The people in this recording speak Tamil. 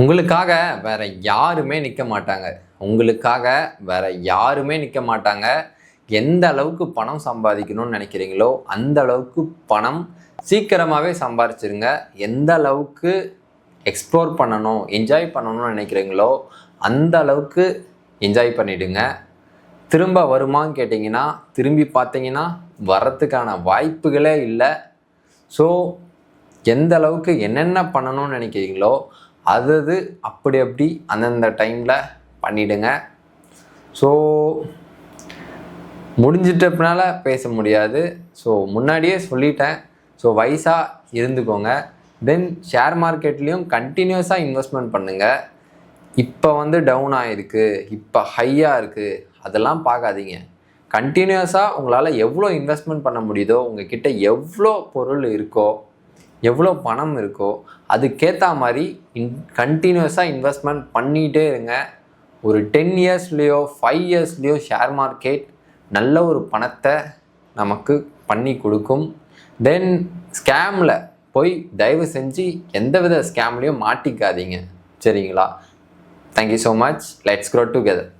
உங்களுக்காக வேற யாருமே நிற்க மாட்டாங்க. உங்களுக்காக வேற யாருமே நிற்க மாட்டாங்க. எந்த அளவுக்கு பணம் சம்பாதிக்கணும்னு நினைக்கிறீங்களோ அந்த அளவுக்கு பணம் சீக்கிரமாகவே சம்பாரிச்சிருங்க. எந்த அளவுக்கு எக்ஸ்ப்ளோர் பண்ணணும் என்ஜாய் பண்ணணும்னு நினைக்கிறீங்களோ அந்த அளவுக்கு என்ஜாய் பண்ணிடுங்க. திரும்ப வருமான்னு கேட்டிங்கன்னா திரும்பி பார்த்தீங்கன்னா வரத்துக்கான வாய்ப்புகளே இல்லை. ஸோ எந்த அளவுக்கு என்னென்ன பண்ணணும்னு நினைக்கிறீங்களோ அது அது அப்படி அப்படி அந்தந்த டைமில் பண்ணிடுங்க. ஸோ முடிஞ்சிட்டப்பனால பேச முடியாது. ஸோ முன்னாடியே சொல்லிட்டேன். ஸோ வயசாக இருந்துக்கோங்க. தென் ஷேர் மார்க்கெட்லேயும் கண்டினியூஸாக இன்வெஸ்ட்மெண்ட் பண்ணுங்கள் இப்போ வந்து டவுன் ஆகிருக்கு இப்போ ஹையாக இருக்குது அதெல்லாம் பார்க்காதீங்க. கண்டினியூஸாக உங்களால் எவ்வளோ இன்வெஸ்ட்மெண்ட் பண்ண முடியுதோ உங்ககிட்ட எவ்வளோ பொருள் இருக்கோ எவ்வளோ பணம் இருக்கோ அதுக்கேற்ற மாதிரி இன் கண்டினியூஸாக இன்வெஸ்ட்மெண்ட் பண்ணிகிட்டே இருங்க. ஒரு டென் இயர்ஸ்லேயோ ஃபைவ் இயர்ஸ்லேயோ ஷேர் மார்க்கெட் நல்ல ஒரு பணத்தை நமக்கு பண்ணி கொடுக்கும். தென் ஸ்கேமில் போய் தயவு செஞ்சு எந்தவித ஸ்கேம்லேயும் மாட்டிக்காதீங்க. சரிங்களா? Thank you so much let's grow together